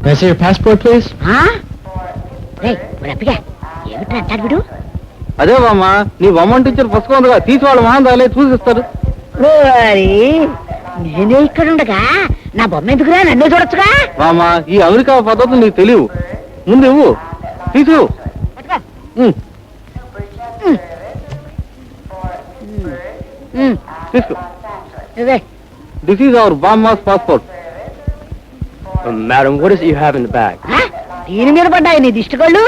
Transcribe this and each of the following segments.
May I see your passport, please? ఆ? రేయ్, ఒరే అప్పగా ఏమిట్రా అంటాడు వీడు అదే బామ్మ నీ బొమ్మన్ టీచర్ పుస్తకం ఉందిగా తీసి వాళ్ళ మహాన్ రాలే చూసిస్తారు. ఓరి నేనే ఇక్కడ ఉండగా నా బొమ్మ ఎందుకురా నన్నే చూడొచ్చుగా? బామ్మ ఈ అమెరికా పద్ధతులు నీకు తెలియవు. ముందు ఇవ్వు తీసు. పట్టుకో. ఉమ్, ఉమ్, తీసుకో. ఇదే. This is our బామ్మాస్ passport Uh, madam, what is it you have in the bag? ఆ? దీని మీద పడ్డాయి నీ దిష్టి కళ్ళు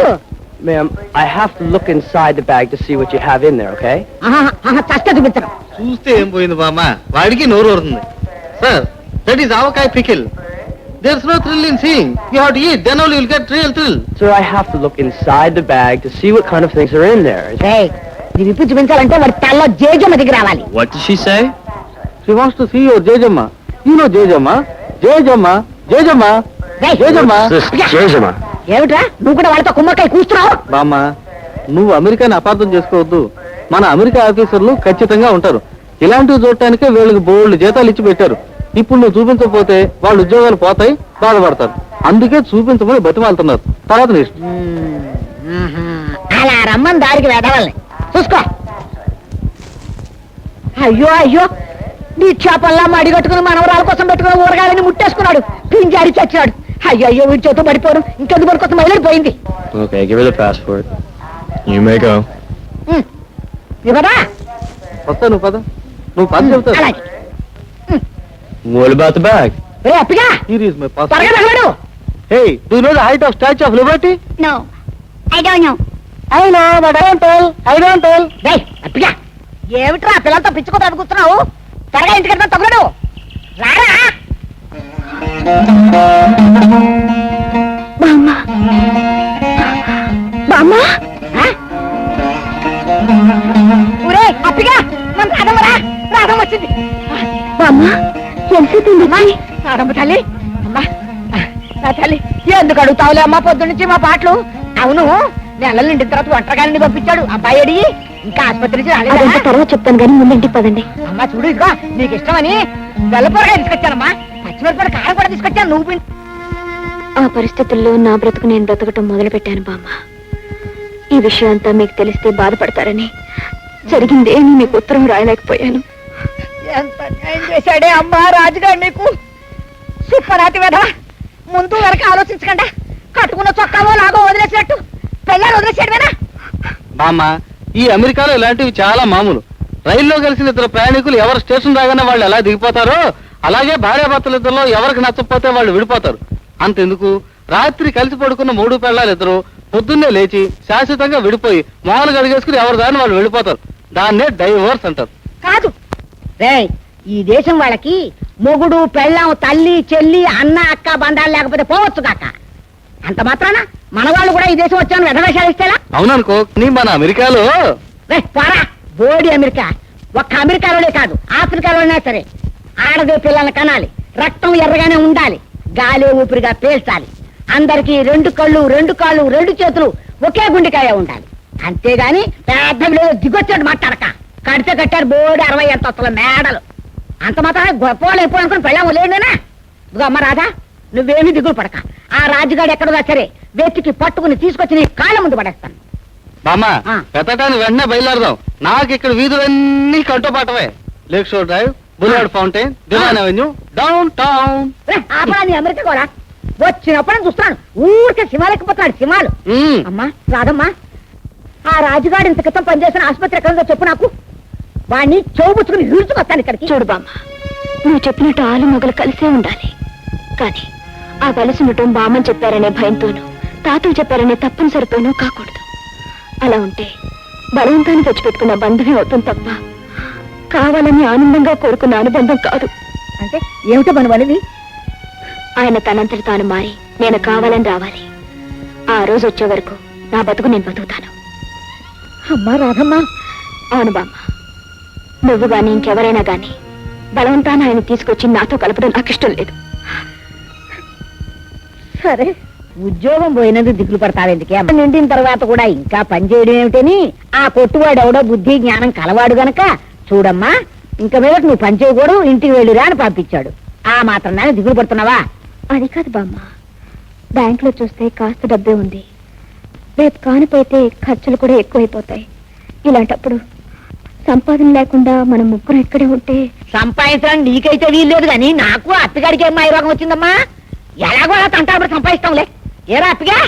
Ma'am, I have to look inside the bag to see what you have in there, okay? ఆహా, ఆహా, చస్తే ఏం పోయింది బామ్మ వాడికి నోరు వరుతుంది sir that is avakaya pickle there is no thrill in seeing you have to eat then only will get real thrill Sir, I have to look inside the bag to see what kind of things are in there. రేయ్ ఇది విప్పి చూపించాలంటే వాడి తల్లో జేజమ్మ దగ్గర రావాలి What did she say? She wants to see your jejamma you know jejamma jejamma? నువ్వు కూడా వాళ్ళతో కుమ్మకాయ కూస్తున్నావు బామ్మ నువ్వు అమెరికాని అపార్థం చేసుకోవద్దు. మన అమెరికా ఆఫీసర్లు ఖచ్చితంగా ఉంటారు. ఇలాంటివి చూడటానికే వీళ్ళకి బోల్డ్ జీతాలు ఇచ్చి పెట్టారు. ఇప్పుడు నువ్వు చూపించకపోతే వాళ్ళ ఉద్యోగాలు పోతాయి బాధపడతారు. అందుకే చూపించమని బతిమాలుతున్నారు. తర్వాత నీ ఇష్టం. ఆహా, అలా రమ్మని దారికి వెదవాలని. చూసుకో. అయ్యో అయ్యో! నీ చేపల్లా మడిగట్టుకుని మనవరాల కోసం పెట్టుకుని ఊరగాయలని ముట్టేసుకున్నాడు. పిన్ జారీ చచ్చాడు. అయ్యో వీడి చేతో పడిపోరు. ఇంకెందుకు వరకు కొత్త మహిళ పోయింది? Okay give the passport you may go ఇవరా వస్తాను పద? నువ్వు పద. చెప్తావు మోల్ బాత్ బ్యాగ్ ఏ అప్పిగా? హియర్ ఇస్ మై పాస్పోర్ట్ తరగ తరగడు hey do you know the height of statue of liberty no I don't know I know but I don't tell I don't tell డేయ్ అప్పగా. ఏమిట్రా పిల్లంతా పిచ్చుకో తప్పుకుతున్నావు తరగ ఇంటికి వెళ్తా తగ్గడు రారా? బామ్మ బామ్మ ఆ? ఊరే అప్పిగా మన రాధమ్మరా రాధమ్మ వచ్చింది. బామ్మ ఎంతసేపు వచ్చి రాధమ్మ తల్లి. అమ్మా నా తల్లి. ఎందుకు అడుగుతావులే అమ్మా పొద్దు నుంచి మా పాటలు? అవును నెలలు నిండిన తర్వాత ఒంటరిగాని పంపించాడు. అబ్బాయి అడిగి ఇంకా ఆసుపత్రి నుంచి రాలేదా? తర్వాత చెప్తాను కానీ ముందు ఇంటికి పదండి. అమ్మా చూడు ఇదిగో నీకు ఇష్టమని వెల్లపూరగా తీసుకొచ్చానమ్మా. కారం కూడా తీసుకొచ్చాను నువ్వు ఆ పరిస్థితుల్లో నా బ్రతుకు నేను బ్రతకటం మొదలు పెట్టాను బామ్మ. ఈ విషయం అంతా మీకు తెలిస్తే బాధపడతారని జరిగిందేమీ మీకు ఉత్తరం రాయలేకపోయాను. ఎంత న్యాయం చేశాడే అమ్మా రాజుగారు నీకు? సుప్పరాతి వెధ ముందు వెనక ఆలోచించకుండా కట్టుకున్న చొక్కావో లాగో వదిలేసినట్టు పెళ్ళారు వదిలేసాడువేనా బామ్మ ఈ అమెరికాలో ఇలాంటివి చాలా మామూలు. రైల్లో కలిసిన ఇద్దరు ప్రయాణికులు ఎవరు స్టేషన్ రాగానే వాళ్ళు ఎలా దిగిపోతారో అలాగే భార్యాభర్తలు ఇద్దరులో ఎవరికి నచ్చకపోతే వాళ్ళు విడిపోతారు. అంతెందుకు? రాత్రి కలిసి పడుకున్న మూడు పెళ్ళాలు ఇద్దరు పొద్దున్నే లేచి శాశ్వతంగా విడిపోయి మామూలుగా అడిగేసుకుని ఎవరి దాన్ని వాళ్ళు వెళ్ళిపోతారు. దాన్నే డైవోర్స్ అంటారు. కాదు. ఈ దేశం వాళ్ళకి మొగుడు పెళ్ళాం తల్లి చెల్లి అన్న అక్క బంధాలు లేకపోతే పోవచ్చు కాక. అంత మాత్రాన? మన వాళ్ళు కూడా ఈ దేశం వచ్చాను వెధవేషాలు ఇస్తేలా? అవుననుకో నీ మన అమెరికాలో? రే పోరా. బోడి అమెరికా. ఒక్క అమెరికాలోనే కాదు ఆఫ్రికాలోనే సరే. ఆడదే పిల్లల్ని కనాలి. రక్తం ఎర్రగానే ఉండాలి. గాలి ఊపిరిగా పేల్చాలి. అందరికీ రెండు కళ్ళు రెండు కాళ్ళు రెండు చేతులు ఒకే గుండెకాయ ఉండాలి. అంతేగాని పెద్ద దిగొచ్చాడు మాట్లాడక. కడితే కట్టారు బోడి అరవై ఎంత వస్తున్న మేడలు. అంత మాత్రం గొప్ప వాళ్ళు ఎప్పుడు అనుకుని పెళ్ళాం లేడేనా ఇదిగో అమ్మ రాధా నువ్వేమీ దిగులు పడక. ఆ రాజుగాడు ఎక్కడున్నా సరే వెతికి పట్టుకుని తీసుకొచ్చి నీ కాళ్ళ ముందు పడేస్తాను. బామ్మ ఆ. వెతటానికి వెంటనే బయలుదేరదాం. నాకు ఇక్కడ వీధులన్నీ కంటోపాటమే. Lake shore drive. బులాడ్ fountain divine avenue downtown. రే, ఆపరా నీ అమెరికా కూడా. వచ్చినప్పుడు నేను చూస్తున్నాను. ఊరికే సింహాలెక్కిపోతున్నాడు సింహాలు అమ్మా రాదమ్మా ఆ రాజుగాడు ఇంత క్రితం పనిచేసిన ఆసుపత్రి ఎక్కడ ఉందో చెప్పు నాకు. వాడిని చెవుపుచ్చుకుని ఈడ్చుకొస్తాను ఇక్కడికి. చూడు బామ్మ నువ్వు చెప్పినట్టు ఆలు మొగలు కలిసే ఉండాలి. కానీ ఆ కలిసి ఉండటం బామ్మని చెప్పారనే భయంతోనూ తాతలు చెప్పారనే తప్పనిసరితోనూ కాకూడదు. అలా ఉంటే బలవంతాన్ని తెచ్చిపెట్టుకున్న బంధువే అవుతుంది తప్ప కావాలని ఆనందంగా కోరుకున్న అనుబంధం కాదు. అంటే ఏమిటో మన ఆయన తనంతటి తాను మారి నేను కావాలని రావాలి. ఆ రోజు వచ్చే వరకు నా బతుకు నేను బతుకుతాను. అమ్మా రాధమ్మా. అవును బామ్మ. నువ్వు గాని ఇంకెవరైనా గాని బలవంతాన ఆయన తీసుకొచ్చి నాతో కలపడం నాకు ఇష్టం లేదు. సరే ఉద్యోగం పోయినందుకు దిగులు పడతావెందుకే అమ్మ నిండిన తర్వాత కూడా ఇంకా పని చేయడం ఏమిటని? ఆ కొట్టువాడు ఎవడో బుద్ధి జ్ఞానం కలవాడు గనక చూడమ్మా ఇంకా మీద నువ్వు పని చేయకూడదు ఇంటికి వెళ్ళిరా అని పంపించాడు. ఆ మాత్రం దాన్ని దిగులు పడుతున్నావా? అది కాదు బామ్మ. బ్యాంకులో చూస్తే కాస్త డబ్బే ఉంది. రేపు కానిపోతే ఖర్చులు కూడా ఎక్కువైపోతాయి. ఇలాంటప్పుడు సంపాదన లేకుండా మనం ముగ్గురు ఇక్కడే ఉంటే సంపాదించడానికి నీకైతే వీల్లేదు కానీ నాకు అత్తగారికి ఏం రోగం వచ్చిందమ్మా? ఎలాగో అలా తంటాబడి సంపాదిస్తాంలే. ఏరా అత్తగా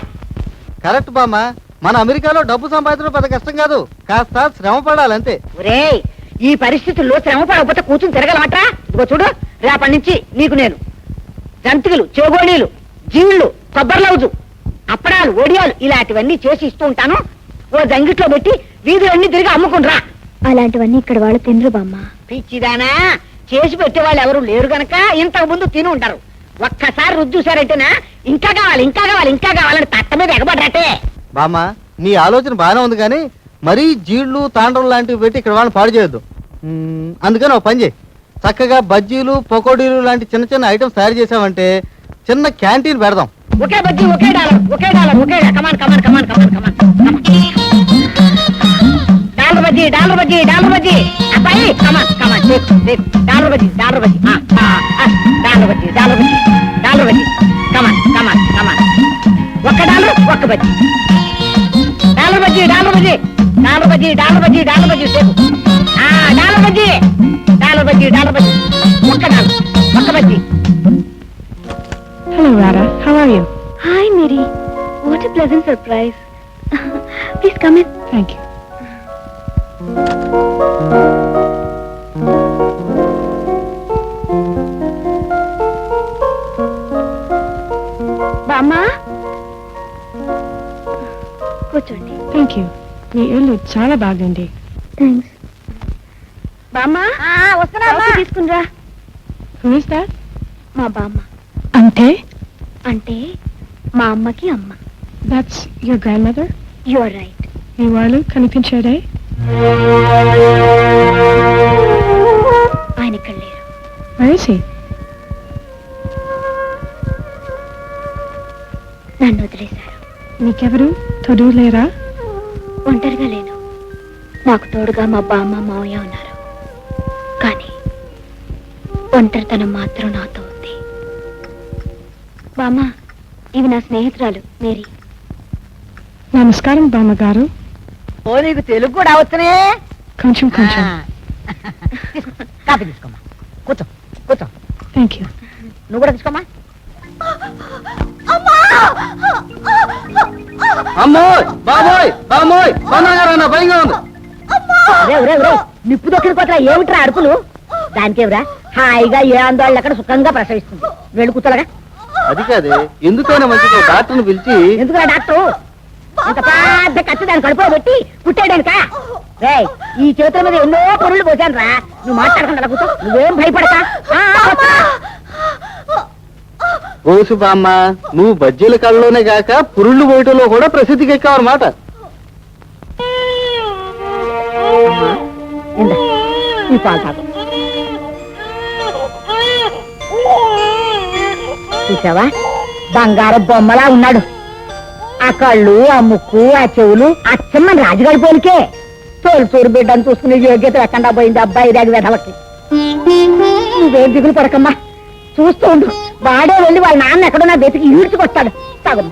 కరెక్ట్ బామ్మ. మన అమెరికాలో డబ్బు సంపాదించడం పెద్ద కష్టం కాదు. కాస్త శ్రమ పడాలి అంతే ఒరేయ్ ఈ పరిస్థితుల్లో శ్రమ పడకపోతే కూర్చుని తిరగలమాట ఇదిగో చూడు రేపటి నుంచి నీకు నేను జంతికలు చెగోళీలు జీళ్ళు కొబ్బరి లౌజు అప్పడాలు ఒడియాలు ఇలాంటివన్నీ చేసి ఇస్తూ ఉంటాను. ఓ జంగిట్లో పెట్టి వీధులన్నీ తిరిగి అమ్ముకుండ్రా. అలాంటివన్నీ ఇక్కడ వాళ్ళు తినరు బామ్మ. పిచ్చిదానా చేసి పెట్టేవాళ్ళు ఎవరు లేరు గనక ఇంతకు ముందు తిని ఉంటారు. ఒక్కసారి రుచి చూసారంటేనా ఇంకా కావాలి ఇంకా కావాలి ఇంకా కావాలని తట్ట మీద ఎగబడ్రటే. బామ్మ నీ ఆలోచన బాగానే ఉంది కానీ మరీ జీళ్ళు తాండ్రం లాంటివి పెట్టి ఇక్కడ వాళ్ళని పాడు చేయొద్దు. మ్మ్, అందుకని ఒక పని చేయి. చక్కగా బజ్జీలు పకోడీలు లాంటి చిన్న చిన్న ఐటమ్స్ తయారు చేసామంటే చిన్న క్యాంటీన్ పెడదాం. ఒకే బజ్జీ ఒకే dollar okay dollar okay come on come on come on come on come on dollar bajji dollar bajji dollar bajji. అబ్బాయి come on come on dollar bajji dollar bajji. ఆ, ఆ, ఆ, dollar bajji dollar bajji dollar bajji. Come on come on come on. ఒక్క dollar ఒక్క bajji. Dollar bajji dollar bajji. Dollar bajji dollar bajji dollar bajji సేపు dollar bajji dollar bajji dollar bajji ఒక్క dollar ఒక్క బజ్జీ Hello, Radha. How are you? Hi Mary what a pleasant surprise please come in Thank you. బామ్మా కూర్చోండి Thank you. మీ ఇల్లు చాలా బాగుంది. థ్యాంక్స్ బామ్మా? వస్తున్నా తీసుకునిరా Who is that? మా బామ్మ. Ante? అంటే మా అమ్మకి అమ్మ. That's your grandmother? You are right మీ వాళ్ళు కనిపించేదే ఆయన ఇక్కడ లేరు. Where is he? నన్ను వదిలేశారు. మీకెవరు? తోడు లేరా? ఒంటరిగా లేను. నాకు తోడుగా మా బామ్మ మావయ్య ఉన్నారు. కానీ ఒంటరితనం మాత్రం నాతో ఉంది. బామ్మ ఇవి నా స్నేహితురాలు మేరీ. నమస్కారం బామ్మగారు. ఓ నీకు తెలుగు కూడా వచ్చనే కొంచెం కొంచెం. కాఫీ తీసుకోమ్మా. కూర్చో కూర్చో. థ్యాంక్ యూ నువ్వు కూడా తీసుకోమ్మా. అమ్మోయ్ బాబోయ్ బామోయ్ బామ్మగారు భయంగా ఉంది. నిప్పు దొక్కిన కొట్ల ఏమిట్రా అరుపులు? దానికేమిరా హాయిగా ఏ ఆందోళన అక్కడ సుఖంగా ప్రసవిస్తుంది? వెళ్ళి కూర్చోలగా అది కాదే ఎందుకైనా మంచిది ఒక డాక్టర్ని పిలిచి. ఎందుకురా డాక్టర్? ఇంత పెద్ద కత్తి దాని కడుపులో పెట్టి కుట్టాడానుక రే ఈ చేతుల మీద ఎన్నో పొరుళ్ళు పోసాను రా నువ్వు మాట్లాడకుండా కూర్చో. నువ్వేం భయపడక. గోసుబామ్మ బామ్మ నువ్వు బజ్జీల కళ్ళలోనే కాక పురుళ్ళు పోయటంలో కూడా ప్రసిద్ధికి ఎక్కావన్నమాట ఈ పాలు తాగు. చూసావా? బంగారం బొమ్మలా ఉన్నాడు. ఆ కళ్ళు ఆ ముక్కు ఆ చెవులు అచ్చమ్మని రాజుగారి పోలికే. తోలు తోరు బిడ్డను చూసుకునే యోగ్యత ఎక్కడా పోయింది అబ్బాయి రాగి వెధలకి నువ్వేం దిగులు పడకమ్మా. చూస్తూ ఉండు. వాడే వెళ్ళి వాళ్ళ నాన్న ఎక్కడున్నా వెతికి ఈడ్చుకొస్తాడు. సగం